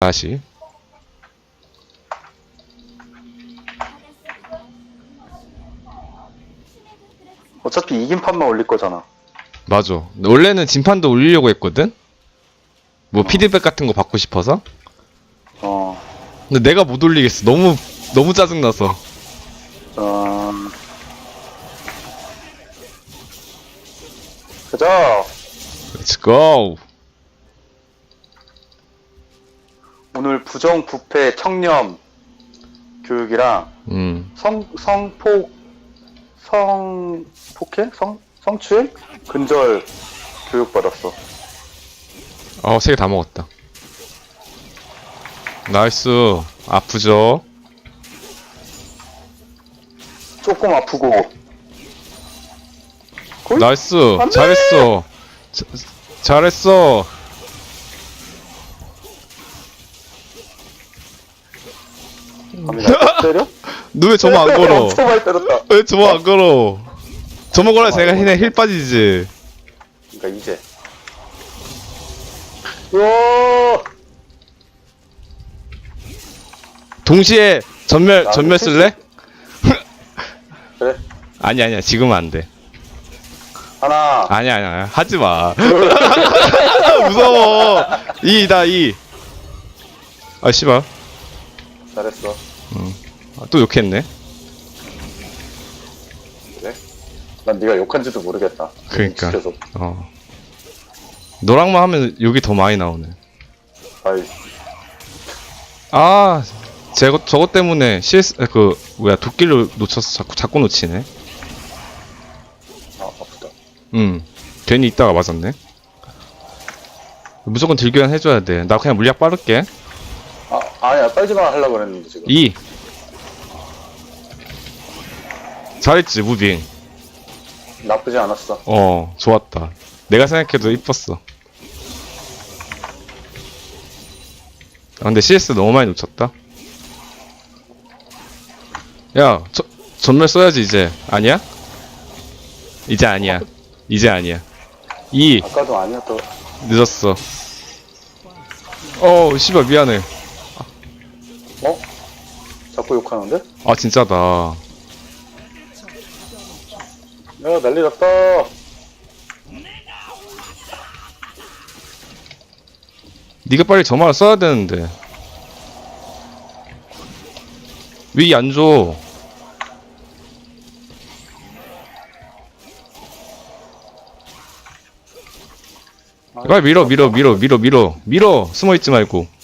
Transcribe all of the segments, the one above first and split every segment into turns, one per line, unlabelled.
다시.
어차피 이긴 판만 올릴 거잖아.
맞아. 원래는 진판도 올리려고 했거든? 뭐 피드백 같은 거 받고 싶어서?
어,
근데 내가 못 올리겠어. 너무 너무 짜증나서.
어. 가자!
Let's go
오늘 부정, 부패, 청렴 교육이랑
음
성, 성폭, 성, 폭행? 성, 성추행? 근절 교육 받았어.
어, 세 개 다 먹었다. 나이스. 아프죠?
조금 아프고. 콜?
나이스.
안 돼!
잘했어. 자, 잘했어.
나 때려?
너왜 저만 안 걸어?
많이 때렸다.
왜 저만 안 걸어? 저만 걸어야 제가 힘에 힐 빠지지.
그니까 이제. 요!
동시에 전멸,
나
전멸 쓸래?
그래.
아니, 아니야. 지금은 안 돼.
하나.
아니야, 아니야. 하지 마. 무서워. 이다, 이. 아, 씨발.
잘했어.
아, 또 욕했네.
그래? 난 네가 욕한지도 모르겠다.
그러니까.
시켜서.
어. 너랑만 하면 욕이 더 많이 나오네.
아이,
아, 제거 저것 때문에 CS 아, 그 뭐야 도끼를 놓쳐서 자꾸 자꾸 놓치네.
아, 아프다.
음, 괜히 있다가 맞았네. 무조건 딜교환 해줘야 돼. 나 그냥 물약 빠를게.
아, 아니야, 빨지마 하려고 그랬는데, 지금.
2 잘했지 무빙.
나쁘지 않았어.
어, 좋았다. 내가 생각해도 이뻤어. 아, 근데 CS 너무 많이 놓쳤다. 야, 저, 전멸 써야지, 이제. 아니야? 이제 아니야. 이제 아니야. 2,
아까도 아니었다.
늦었어. 어, 씨발, 미안해.
어? 자꾸 욕하는데?
아, 진짜다.
야, 난리 났다.
니가 빨리 저 말을 써야 되는데. 위안 줘.
아,
빨리 밀어, 밀어, 밀어, 밀어, 밀어, 밀어. 숨어 있지 말고.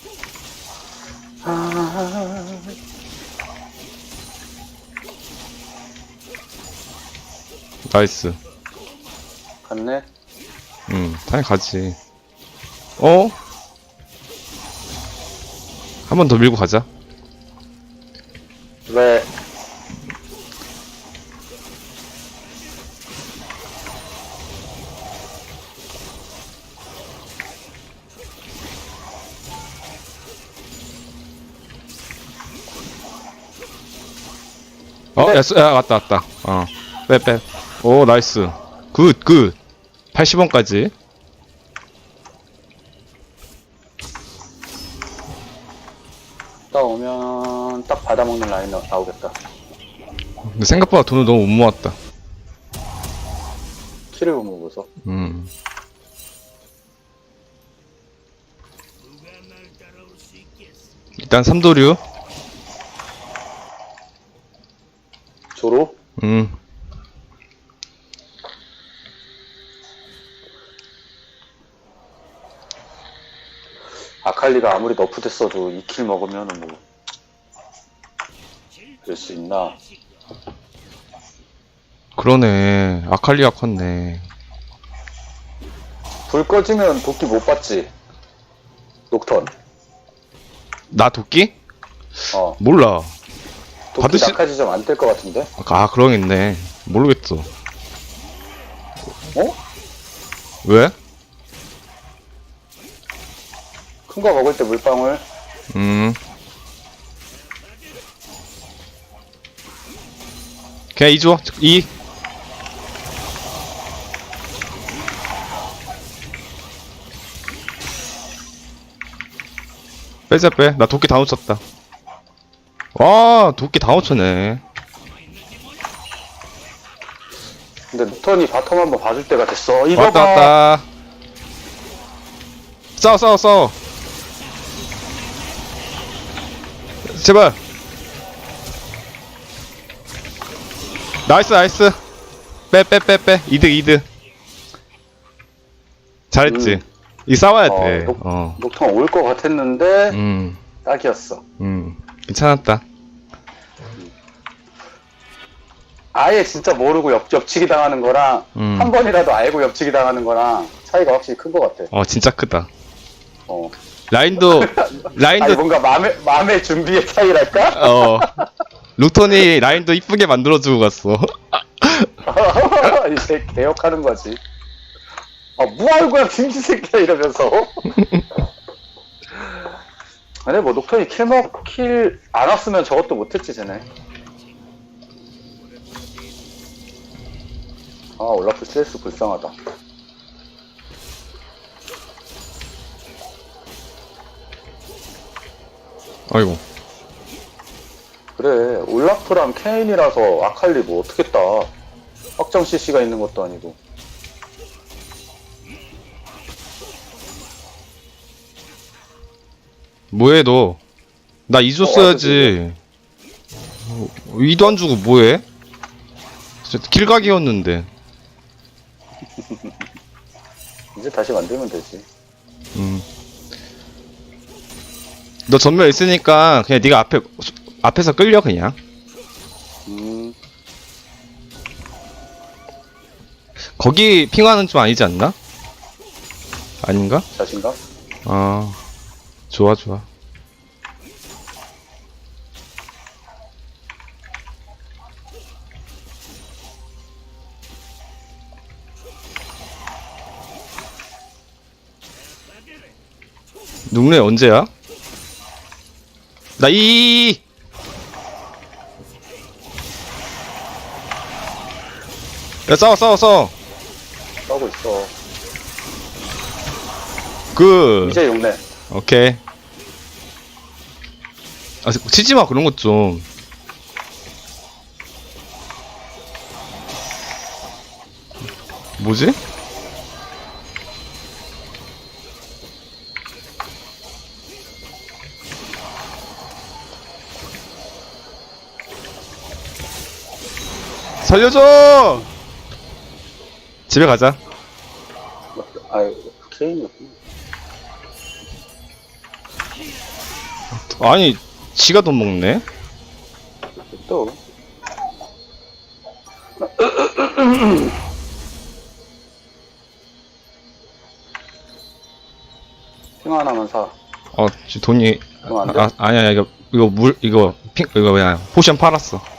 나이스.
갔네.
응, 당연히 가지. 어? 한 번 더 밀고 가자.
왜?
어, 야, 쏘- 야, 왔다, 왔다. 어, 빼, 빼. 오, 나이스. 굿, 굿. 80원까지.
딱 오면 딱 받아먹는 라인 나, 나오겠다.
근데 생각보다 돈을 너무 못 모았다.
키를 못 먹어서.
음. 일단 삼도류.
조로?
음.
아칼리가 아무리 너프됐어도 2킬 먹으면은 뭐. 그럴 수 있나?
그러네. 아칼리가 컸네.
불 꺼지면 도끼 못 받지. 녹턴.
나 도끼?
어.
몰라.
도끼
받으시-
낙하지 좀안뜰것 같은데?
아, 그러겠네. 모르겠어.
어?
왜?
큰 거 먹을 때 물방울.
음. 그냥 이 줘. 이. 빼자 빼. 나 도끼 다 놓쳤다. 와 도끼 다 놓쳤네.
근데 루턴이 바텀 한번 봐줄 때가 됐어. 이거
왔다
봐.
왔다. 싸워 싸워 싸워. 제발. 나이스 나이스. 빼 빼 빼 빼. 이득 이득. 잘했지.
음.
이 싸워야
어,
돼.
녹-
어.
녹턴 올것 같았는데
음.
딱이었어.
음. 괜찮았다.
아예 진짜 모르고 옆, 옆치기 당하는 거랑
음.
한 번이라도 알고 옆치기 당하는 거랑 차이가 확실히 큰 것 같아.
어 진짜 크다.
어.
라인도
아니
라인도
뭔가 마음의 마음의 준비의 차이랄까?
어 루톤이 라인도 이쁘게 만들어주고 갔어.
이제 개혁하는 거지. 아, 뭐 하는 거야, 김치 새끼야, 이러면서. 근데 뭐, 녹턴이 킬 먹, 킬, 안 왔으면 저것도 못했지, 쟤네. 아, 올라프 CS 불쌍하다.
아이고.
그래, 올라프랑 케인이라서 아칼리 뭐 어떻겠다. 확정 CC가 있는 것도 아니고.
뭐해 너? 나 이조
어,
써야지. 어, 이도 안 주고 뭐해? 진짜 길각이었는데.
이제 다시 만들면 되지.
음. 너 전멸 있으니까 그냥 네가 앞에 앞에서 끌려 그냥.
음,
거기 핑화는 좀 아니지 않나? 아닌가?
자신감?
아 좋아 좋아. 눈매 언제야? 나 이. 야 싸워 싸워 싸워.
싸우고 있어.
그.
이제 용내.
오케이. 아, 치지 마, 그런 것 좀. 뭐지? 살려줘! 집에 가자.
아유.
아니, 지가 돈 먹네?
또. 핑 하나만 사.
어, 지 돈이
그럼 안 돼?
아, 아니야, 이거 이거 물 이거 핑 이거 뭐야 포션 팔았어.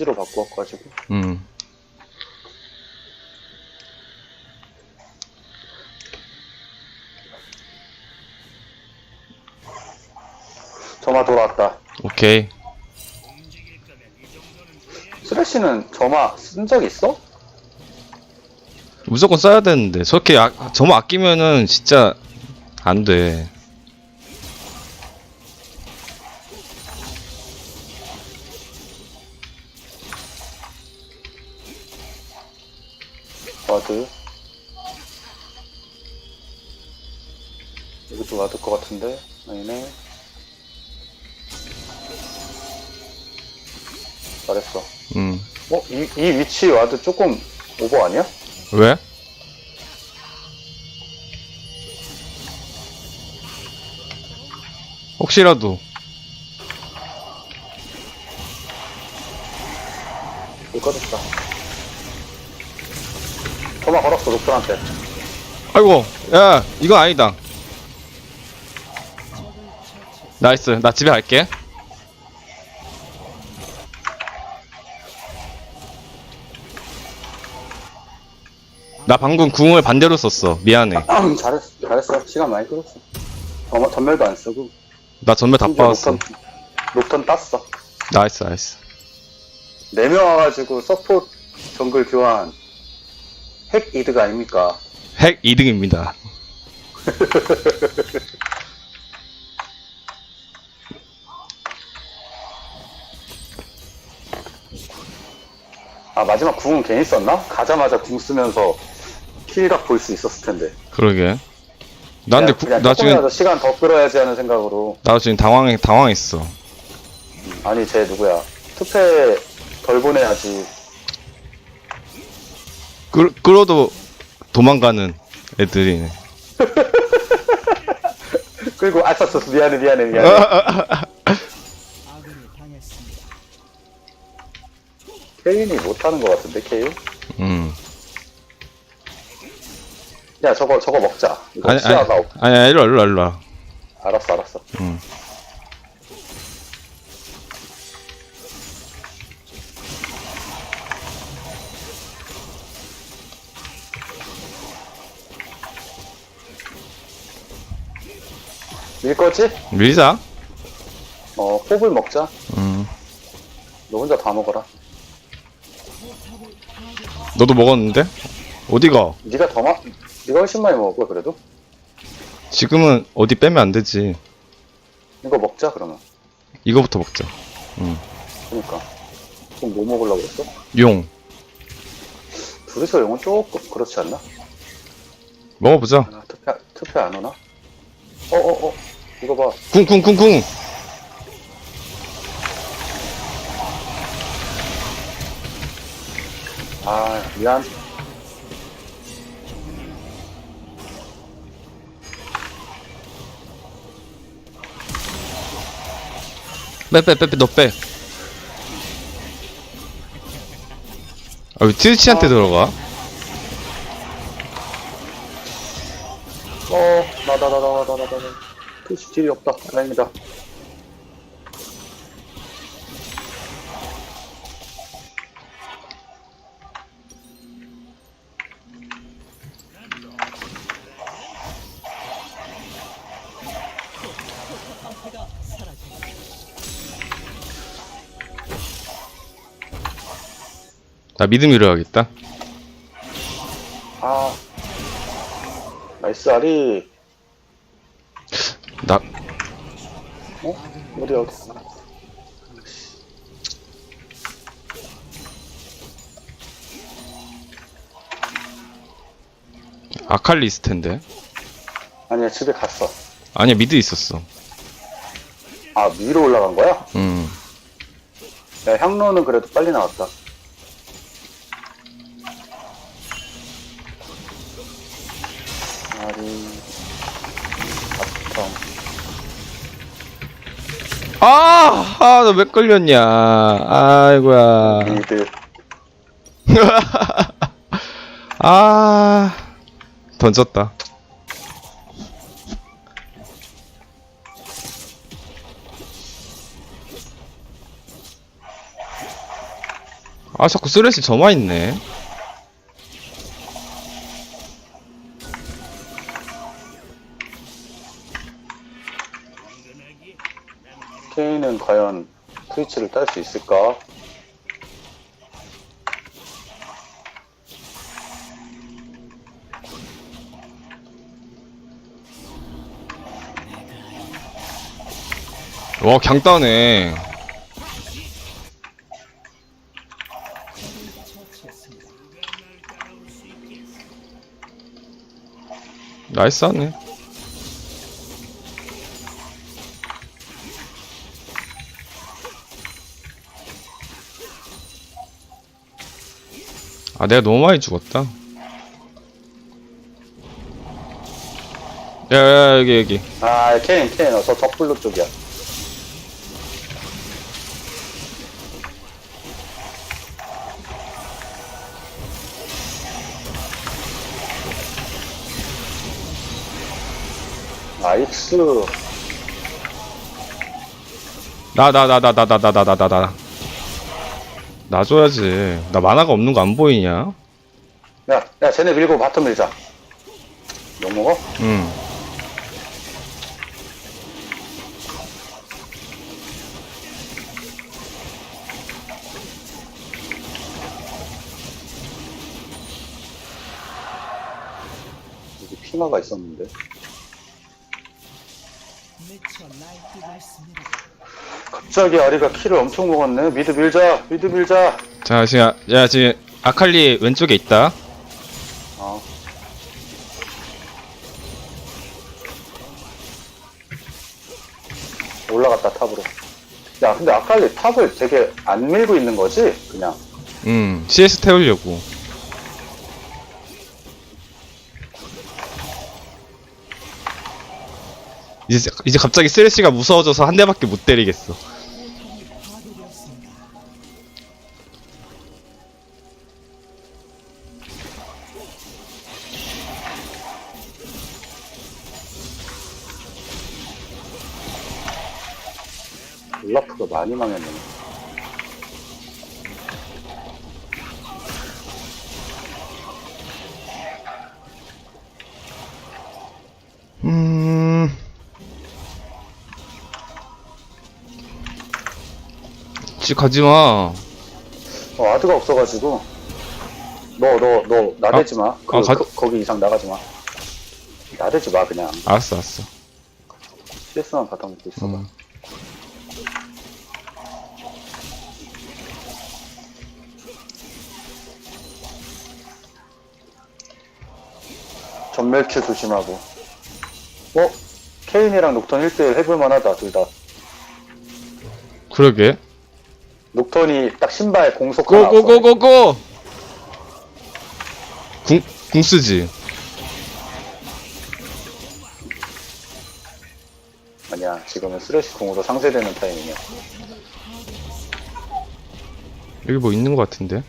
어, 나 탐지로 바꿔 가지고.
음.
점화 돌아왔다.
오케이.
쓰레쉬는 점화 쓴 적 있어?
무조건 써야 되는데 저렇게 아, 저만 아끼면은 진짜 안 돼.
위치 와드 조금 오버 아니야?
왜? 혹시라도
못 꺼졌다. 점화 걸었어, 녹턴한테.
아이고 야 이건 아니다. 나이스 나 집에 갈게. 나 방금 궁을 반대로 썼어 미안해.
잘했어, 잘했어. 시간 많이 끌었어. 점화, 전멸도 안 쓰고.
나 전멸 다
심지어
빠졌어.
녹턴, 녹턴 땄어.
나이스 나이스.
4명 와가지고 서포트 정글 교환 핵 이득 아닙니까?
핵 2등입니다.
아 마지막 궁은 괜히 썼나? 가자마자 궁 쓰면서 킬각 볼 수 있었을 텐데.
그러게. 나 근데
그냥-
구-
그냥
나 지금
조금이라도 시간 더 끌어야지 하는 생각으로.
나 지금 당황해 당황했어.
아니 쟤 누구야? 투패 덜 보내야지.
끌 끌어도 도망가는 애들이네.
그리고 쏘 미안해 미안해 미안해. 케인이 못하는 것 같은데 케인?
음.
야 저거 저거 먹자. 이거
아니 아니
시야가 없.
아니 아니, 일로 와, 일로 와, 일로 와.
알았어 알았어.
음.
밀 거지?
밀자.
어 호불 먹자.
음.
너 혼자 다 먹어라.
너도 먹었는데? 어디가?
네가 더 마, 네가 훨씬 많이 먹을 거야 그래도.
지금은 어디 빼면 안 되지.
이거 먹자 그러면.
이거부터 먹자.
그러니까. 그럼 뭐 먹으려고 그랬어?
용.
둘이서 용은 조금 그렇지 않나?
먹어보자.
아, 투표 투표 안 오나? 어어 어. 이거 봐.
쿵쿵쿵쿵.
아 미안.
빼, 빼, 빼, 빼, 너 빼. 아, 왜 트위치한테 들어가?
어 나다 나다 나다 나다 나. 투시 딜이 없다. 다행이다.
나 미드 밀어야겠다.
아 나이스 아리.
나,
어? 어디 어디?
아칼리스 텐데.
아니야 집에 갔어.
아니야, 미드 있었어.
아 위로 올라간 거야?
음.
야 향로는 그래도 빨리 나왔다. 아!
아, 너왜 끌렸냐. 아이고야.
미드
아. 던졌다. 아, 자꾸 쓰레쉬 저만 있네.
과연 트위치를 딸 수 있을까?
와, 그냥 따네. 나이스 하네. 아, 내가 너무 많이 죽었다. 야, 야, 여기, 여기.
아 케인 케인 어저 덕블루 쪽이야. 나이스
나, 나, 나, 나, 나, 나, 나, 나, 나, 나, 나. 나 줘야지. 나 만화가 없는 거 안 보이냐?
야, 야, 쟤네 밀고 바텀 밀자. 욕 먹어?
응.
여기 피마가 있었는데. 갑자기 아리가 키를 엄청 먹었네. 미드 밀자, 미드 밀자.
자 지금 야 지금 아칼리 왼쪽에 있다
어. 올라갔다 탑으로. 야, 근데 아칼리 탑을 되게 안 밀고 있는 거지? 그냥.
음 CS 태우려고 이제 이제 갑자기 쓰레쉬가 무서워져서 한 대밖에 못 때리겠어
올라프가 많이 망했네.
지 가지마
어, 아드가 없어가지고. 너, 너, 너, 나대지 마. 그,
아, 가-
그- 거기 이상 나가지 마. 나대지 마, 그냥.
알았어 알았어
CS만 바탕 먹고 있어. 봐
음.
전멸킬 조심하고. 어? 케인이랑 녹턴 1대1 해볼만 하다, 둘 다.
그러게
녹턴이 딱 신발 공속 하나
고고고고고 궁, 궁 쓰지
아니야, 지금은 쓰레쉬 공으로 상쇄되는 타이밍이야.
여기 뭐 있는 것 같은데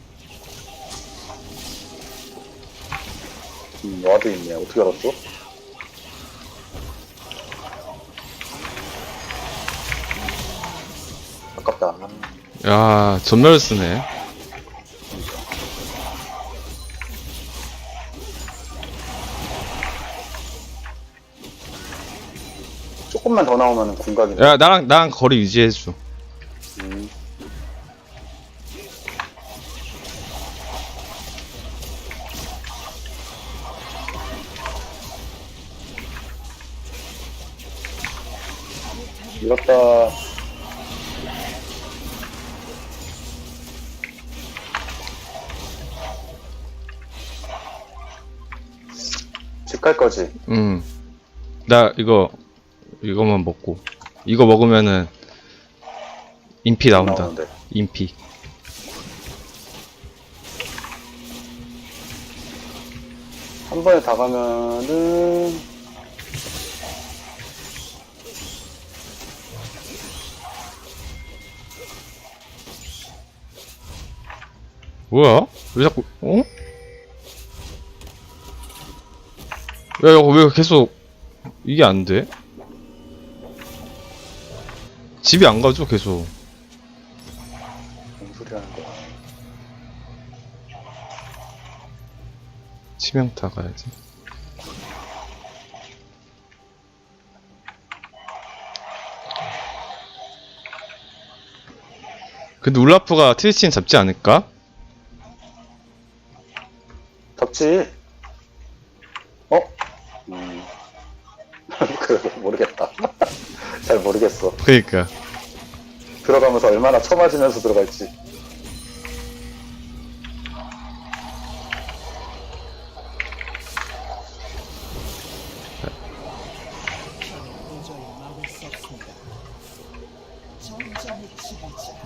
음, 와드 있네. 어떻게 알았어? 아깝다.
야 전멸 쓰네
조금만 더 나오면 궁각인데.
야 나랑 나랑 거리 유지해줘 나 이거 이거만 먹고 이거 먹으면은 인피 나온다
나오는데.
인피
한 번에 다 가면은
뭐야 왜 자꾸 어? 야 이거 왜 계속 이게 안 돼? 집이 안 가죠 계속
뭔 소리 하는 거야?
치명타 가야지 근데 울라프가 트리스틴 잡지 않을까?
덥지? 어? 음. 그래도 모르겠다. 잘 모르겠어.
그니까
들어가면서 얼마나 쳐맞으면서 들어갈지.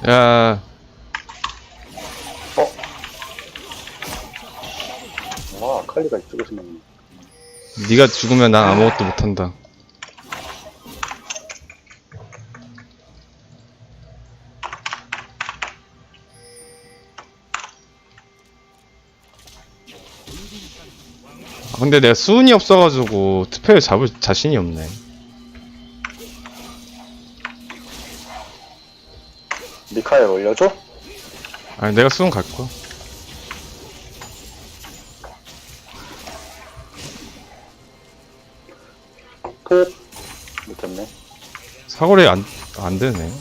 야
어? 와, 칼리가 이쪽에서 나오네.
네가 죽으면 난 아무것도 못한다 근데 내가 수운이 없어가지고 투표를 잡을 자신이 없네
미카엘 올려줘?
아니 내가 수운 갈 거야
끝. 못했네.
사거리 안, 안 되네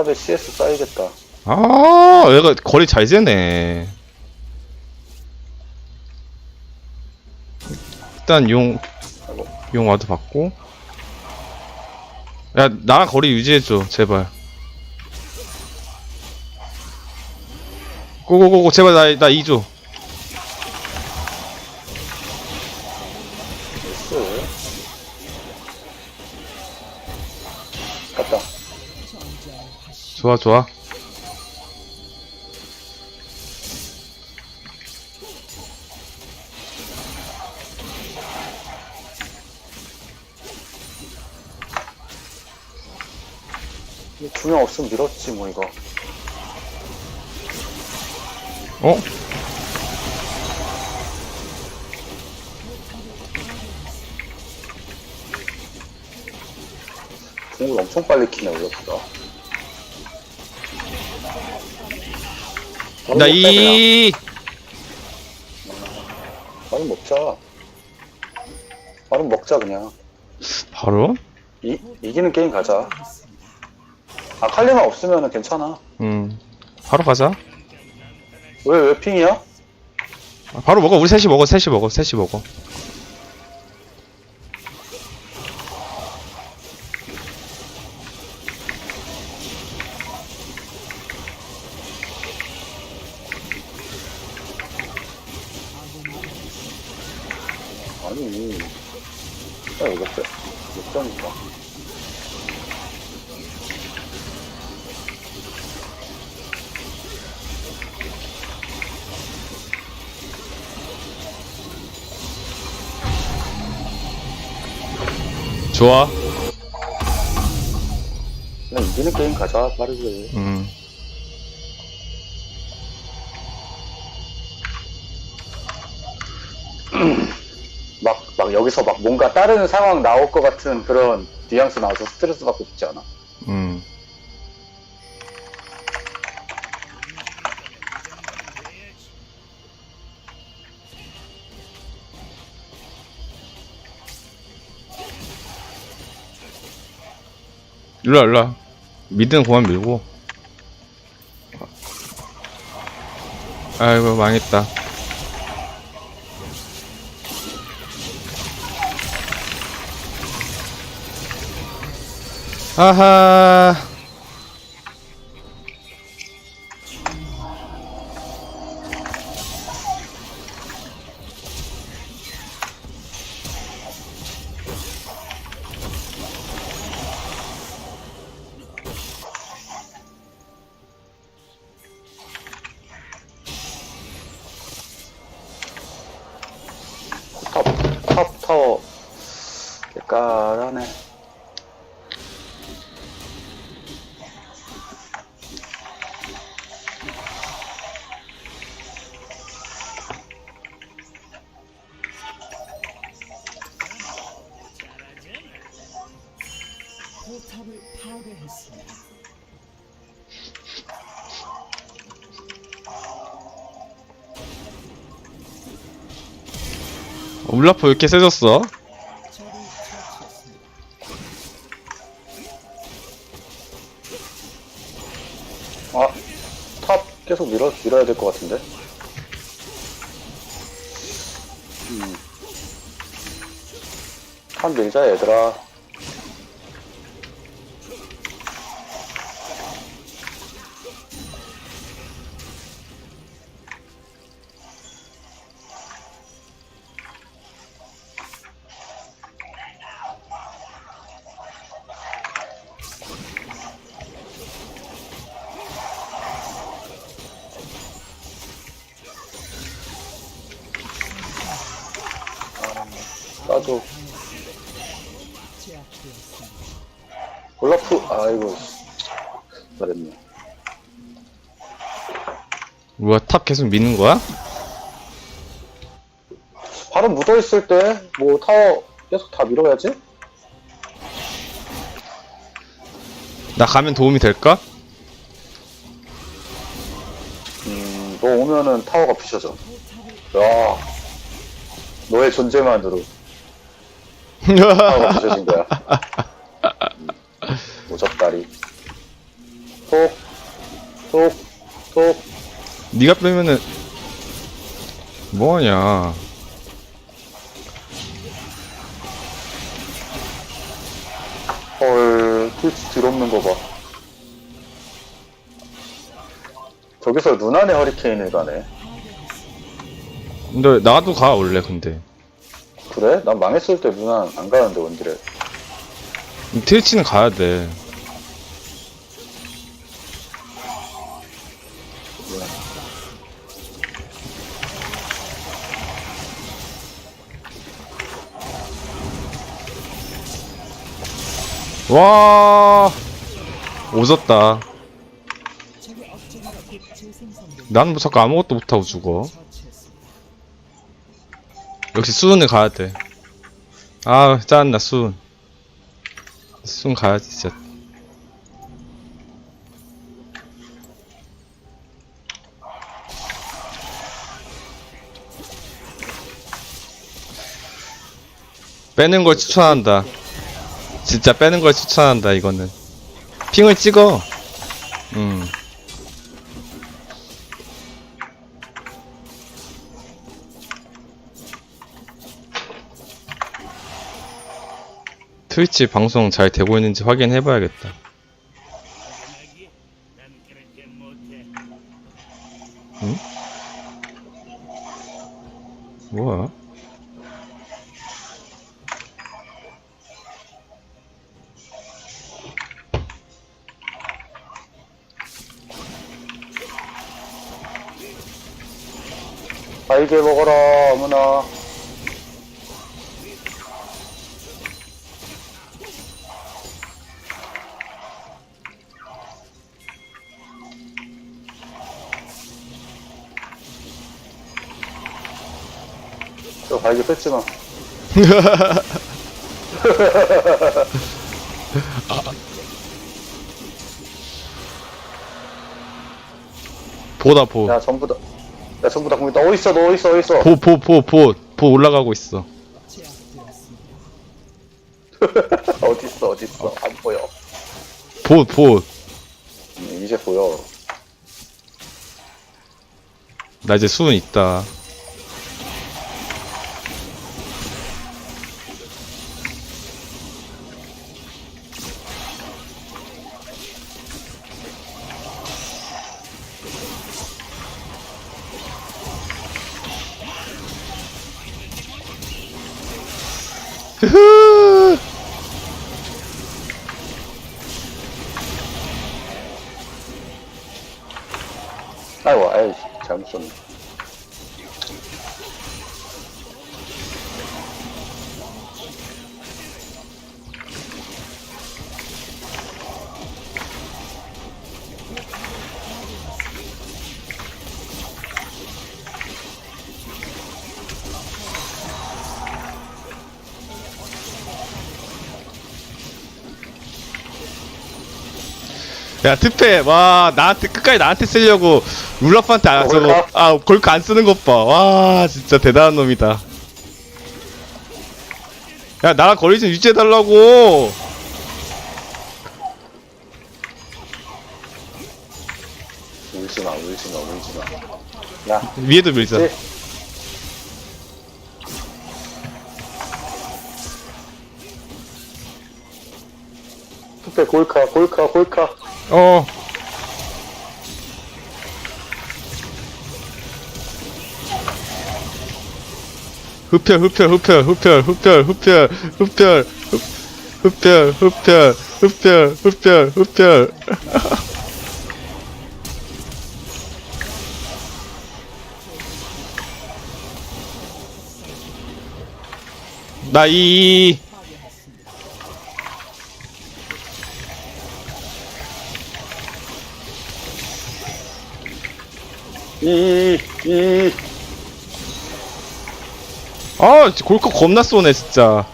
탑에 CS 쌓이겠다.
아, 얘가 거리 잘 세네. 일단 용, 용 와드 받고. 야, 나랑 거리 유지해줘, 제발. 고고고고, 제발 나, 나
2줘.
좋아, 좋아.
두 명 없으면 밀었지, 뭐, 이거.
어?
공을 엄청 빨리 키네, 올렸다.
나 이,
바로 먹자. 바로 먹자, 그냥.
바로?
이, 이기는 게임 가자. 아 칼리만 없으면 괜찮아.
음, 바로 가자.
왜, 왜 핑이야?
아, 바로 먹어, 우리 셋이 먹어, 셋이 먹어, 셋이 먹어.
아니. 야, 이거 몇, 몇 점인가?
좋아.
그냥 이기는 게임 가자, 빠르게.
음.
여기서 막 뭔가 다른 상황 나올 것 같은 그런 뉘앙스 나와서 스트레스 받고 싶지 않아.
음. 일로와 일로와 미드는 그만 밀고 아이고 망했다 아 울라프 왜 이렇게 세졌어?
아, 탑 계속 밀어, 밀어야 될 것 같은데? 음. 탑 밀자, 얘들아. 올라프, 아이고. 잘했네.
뭐야 탑 계속 미는 거야?
바로 묻어있을 때, 뭐, 타워 계속 다 밀어야지?
나 가면 도움이 될까?
음, 너 오면은 타워가 부셔져. 야, 너의 존재만으로 하고 부셔진 거야. 음, 무적다리. 톡, 톡, 톡.
네가 빼면은 뭐하냐?
헐, 쿨치 들없는 거 봐. 저기서 눈 안에 허리케인을 가네.
근데 나도 가 원래 근데
그래? 난 망했을 때 눈안 안 가는데, 원딜에.
트위치는 가야 돼. 와 오졌다.
적의 업적이가 곧 재생성됩니다.
난뭐 자꾸 아무것도 못하고 죽어. 역시 수은을 가야 돼. 아 짜증나 수은. 수은 가야지 진짜. 빼는 걸 추천한다. 진짜 빼는 걸 추천한다 이거는. 핑을 찍어. 음. 트위치 방송 잘 되고 있는지 확인해 봐야겠다.
뺐지 마.
보다 보.
야, 전부 다. 야, 전부 다 공있다. 어딨어, 너 어딨어, 어딨어.
보, 보, 보, 보, 보 올라가고 있어.
제압되었습니다.
어딨어, 어딨어. 안 보여.
보, 보.
음, 이제 보여.
나 이제 수은 있다. 야, 특패, 와, 나한테, 끝까지 나한테 쓰려고, 룰라프한테 아, 저거? 아, 골카 안 쓰는 것 봐. 와, 진짜 대단한 놈이다. 야, 나랑 거리 좀 유지해달라고!
울지 마, 울지 마, 울지 마. 야,
위에도 밀자.
네. 투페 골카, 골카, 골카.
어. 흡혈, 흡혈, 흡혈, 흡혈, 흡혈, 흡혈, 흡혈, 흡혈, 흡혈, 흡혈, 흡혈, 흡혈. 나 이,
이, 이,
아, 진짜 골커 겁나 쏘네, 진짜.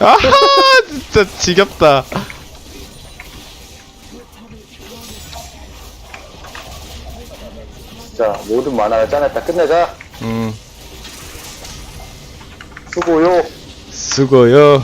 아하, 진짜 지겹다.
자, 모든 만화를 짜냈다. 끝내자.
음,
수고요.
수고요.